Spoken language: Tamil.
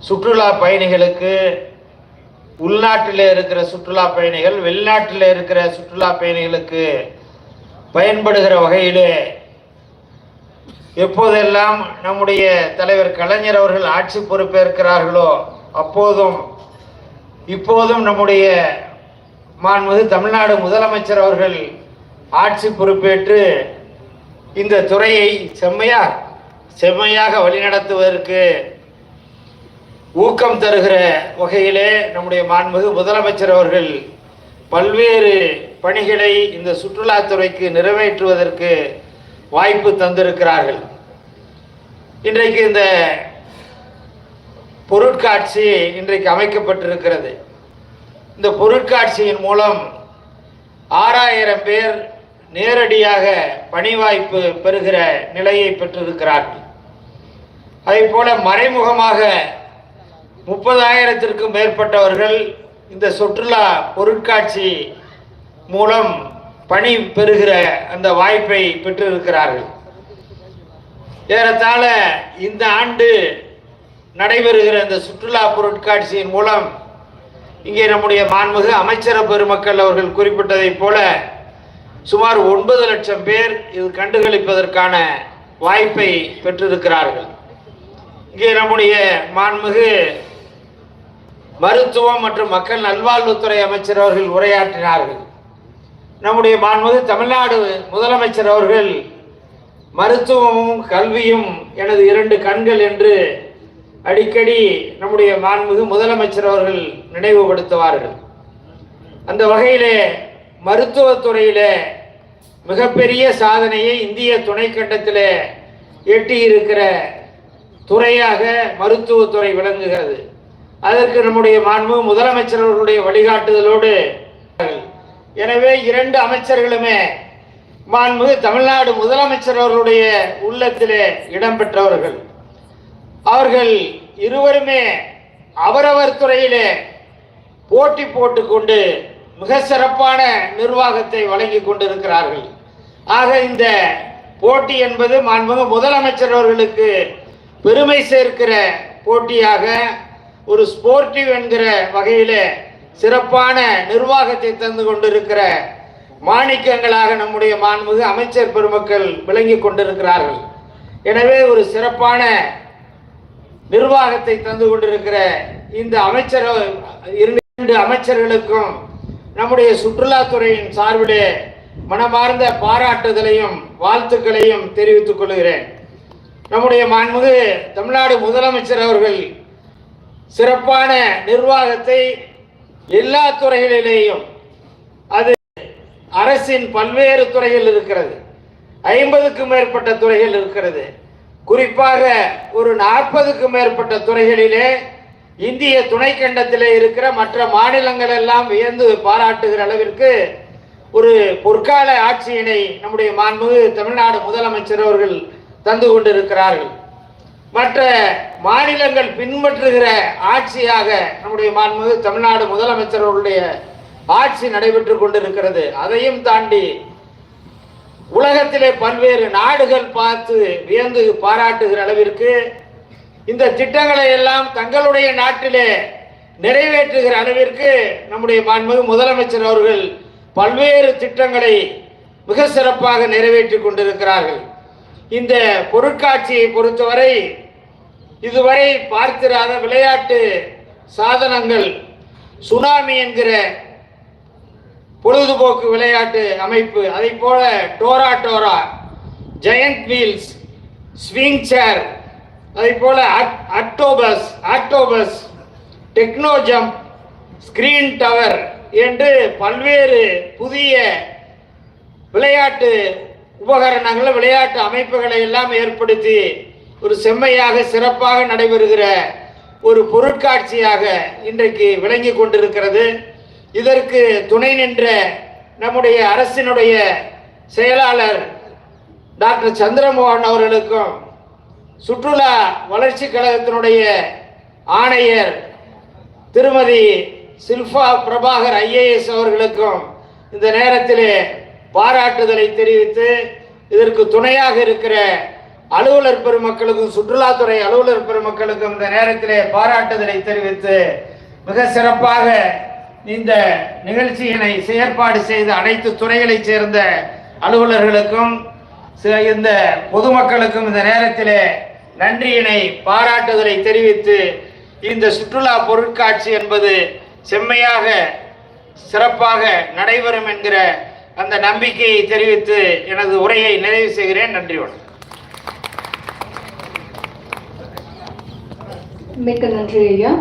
சுற்றுலா பயணிகளுக்கு உள்நாட்டில் இருக்கிற சுற்றுலா பயணிகள் வெளிநாட்டில் இருக்கிற சுற்றுலா பயணிகளுக்கு பயன்படுகிற வகையிலே எப்போதெல்லாம் நம்முடைய தலைவர் கலைஞர் அவர்கள் ஆட்சி பொறுப்பேற்கிறார்களோ அப்போதும் இப்போதும் நம்முடைய மாண்புமிகு தமிழ்நாடு முதலமைச்சர் அவர்கள் ஆட்சி பொறுப்பேற்று இந்த துறையை செம்மையாக செம்மையாக வழிநடத்துவதற்கு ஊக்கம் தருகிற வகையிலே நம்முடைய மாண்புமிகு முதலமைச்சர் அவர்கள் பல்வேறு பணிகளை இந்த சுற்றுலாத்துறைக்கு நிறைவேற்றுவதற்கு வாய்ப்பு தந்திருக்கிறார்கள். இன்றைக்கு இந்த பொருட்காட்சி இன்றைக்கு அமைக்கப்பட்டிருக்கிறது. இந்த பொருட்காட்சியின் மூலம் ஆறாயிரம் பேர் நேரடியாக பணி வாய்ப்பு பெறுகிற நிலையை பெற்றிருக்கிறார்கள். அதே போல மறைமுகமாக முப்பதாயிரத்திற்கும் மேற்பட்டவர்கள் இந்த சுற்றுலா பொருட்காட்சி மூலம் பணி பெறுகிற அந்த வாய்ப்பை பெற்றிருக்கிறார்கள். ஏறத்தாழ இந்த ஆண்டு நடைபெறுகிற இந்த சுற்றுலா பொருட்காட்சியின் மூலம் இங்கே நம்முடைய மாண்புமிகு அமைச்சர பெருமக்கள் அவர்கள் குறிப்பிட்டதைப் போல சுமார் ஒன்பது லட்சம் பேர் இது கண்டுகளிப்பதற்கான வாய்ப்பை பெற்றிருக்கிறார்கள். இங்கே நம்முடைய மாண்புமிகு மருத்துவம் மற்றும் மக்கள் நல்வாழ்வுத்துறை அமைச்சர் அவர்கள் உரையாற்றினார்கள். நம்முடைய மாண்புமிகு தமிழ்நாடு முதலமைச்சர் அவர்கள் மருத்துவமும் கல்வியும் எனது இரண்டு கண்கள் என்று அடிக்கடி நம்முடைய மாண்புமிகு முதலமைச்சர் அவர்கள் நினைவுபடுத்துவார்கள். அந்த வகையிலே மருத்துவத்துறையிலே மிகப்பெரிய சாதனையை இந்திய துணைக்கண்டத்திலே எட்டியிருக்கிற துறையாக மருத்துவத்துறை விளங்குகிறது. அதற்கு நம்முடைய மாண்பு முதலமைச்சர் அவர்களுடைய வழிகாட்டுதலோடு. எனவே இரண்டு அமைச்சர்களுமே மாண்புமிகு தமிழ்நாடு முதலமைச்சர் அவர்களுடைய உள்ளத்திலே இடம்பெற்றவர்கள். அவர்கள் இருவருமே அவரவர் துறையிலே போட்டி போட்டுக்கொண்டு மிக சிறப்பான நிர்வாகத்தை வழங்கி கொண்டிருக்கிறார்கள். ஆக இந்த போட்டி என்பது மாண்புமிகு முதலமைச்சர் அவர்களுக்கு பெருமை சேர்க்கிற போட்டியாக ஒரு ஸ்போர்ட்டிவ் என்கிற வகையில சிறப்பான நிர்வாகத்தை தந்து கொண்டிருக்கிற மாணிக்கங்களாக நம்முடைய மாண்புமிகு அமைச்சர் பெருமக்கள் விளங்கி கொண்டிருக்கிறார்கள். எனவே ஒரு சிறப்பான நிர்வாகத்தை தந்து கொண்டிருக்கிற இந்த அமைச்சர் இரண்டு அமைச்சர்களுக்கும் நம்முடைய சுற்றுலாத்துறையின் சார்பிலே மனமார்ந்த பாராட்டுதலையும் வாழ்த்துக்களையும் தெரிவித்துக் கொள்கிறேன். நம்முடைய மாண்புமிகு தமிழ்நாடு முதலமைச்சர் அவர்கள் சிறப்பான நிர்வாகத்தை எல்லா துறைகளிலேயும் அது அரசின் பல்வேறு துறைகள் இருக்கிறது. ஐம்பதுக்கும் மேற்பட்ட துறைகள் இருக்கிறது. குறிப்பாக ஒரு நாற்பதுக்கும் மேற்பட்ட துறைகளிலே இந்திய துணைக்கண்டத்திலே இருக்கிற மற்ற மாநிலங்கள் எல்லாம் வியந்து பாராட்டுகிற அளவிற்கு ஒரு பொற்கால ஆட்சியினை நம்முடைய மாண்புமிகு தமிழ்நாடு முதலமைச்சர் அவர்கள் தந்து கொண்டிருக்கிறார்கள். மற்ற மாநிலங்கள் பின்பற்றுகிற ஆட்சியாக நம்முடைய மாண்புமிகு தமிழ்நாடு முதலமைச்சர்களுடைய ஆட்சி நடைபெற்றுக் கொண்டிருக்கிறது. அதையும் தாண்டி உலகத்திலே பல்வேறு நாடுகள் பார்த்து வியந்து பாராட்டுகிற அளவிற்கு இந்த திட்டங்களை எல்லாம் தங்களுடைய நாட்டிலே நிறைவேற்றுகிற அளவிற்கு நம்முடைய மாண்புமிகு முதலமைச்சர் அவர்கள் பல்வேறு திட்டங்களை மிக சிறப்பாக நிறைவேற்றி கொண்டிருக்கிறார்கள். இந்த பொருட்காட்சியை பொறுத்தவரை இதுவரை பார்த்திராத விளையாட்டு சாதனங்கள் சுனாமி என்கிற பொழுதுபோக்கு விளையாட்டு அமைப்பு அதை போல டோரா டோரா ஜெயண்ட் வீல்ஸ் ஸ்விங் சேர் அதை போல octopus octopus techno jump screen tower என்று பல்வேறு புதிய விளையாட்டு உபகரணங்கள் விளையாட்டு அமைப்புகளை எல்லாம் ஏற்படுத்தி ஒரு செம்மையாக சிறப்பாக நடைபெறுகிற ஒரு பொருட்காட்சியாக இன்றைக்கு விளங்கி கொண்டிருக்கிறது. இதற்கு துணை நின்ற நம்முடைய அரசினுடைய செயலாளர் டாக்டர் சந்திரமோகன் அவர்களுக்கும் சுற்றுலா வளர்ச்சி கழகத்தினுடைய ஆணையர் திருமதி சில்ஃபா பிரபாகர் ஐஏஎஸ் அவர்களுக்கும் இந்த நேரத்திலே பாராட்டுதலை தெரிவித்து இதற்கு துணையாக இருக்கிற அலுவலர் பெருமக்களுக்கும் சுற்றுலாத்துறை அலுவலர் பெருமக்களுக்கும் இந்த நேரத்திலே பாராட்டுதலை தெரிவித்து மிக சிறப்பாக இந்த நிகழ்ச்சியினை செயற்பாடு செய்த அனைத்து துறைகளைச் சேர்ந்த அலுவலர்களுக்கும் இந்த பொதுமக்களுக்கும் இந்த நேரத்திலே நன்றியினை பாராட்டுதலை தெரிவித்து இந்த சுற்றுலா பொருட்காட்சி என்பது செம்மையாக சிறப்பாக நடைபெறும் என்கிற அந்த நம்பிக்கையை தெரிவித்து எனது உரையை நிறைவு செய்கிறேன். நன்றி வணக்கம். மிக்க நன்றி ஐயா.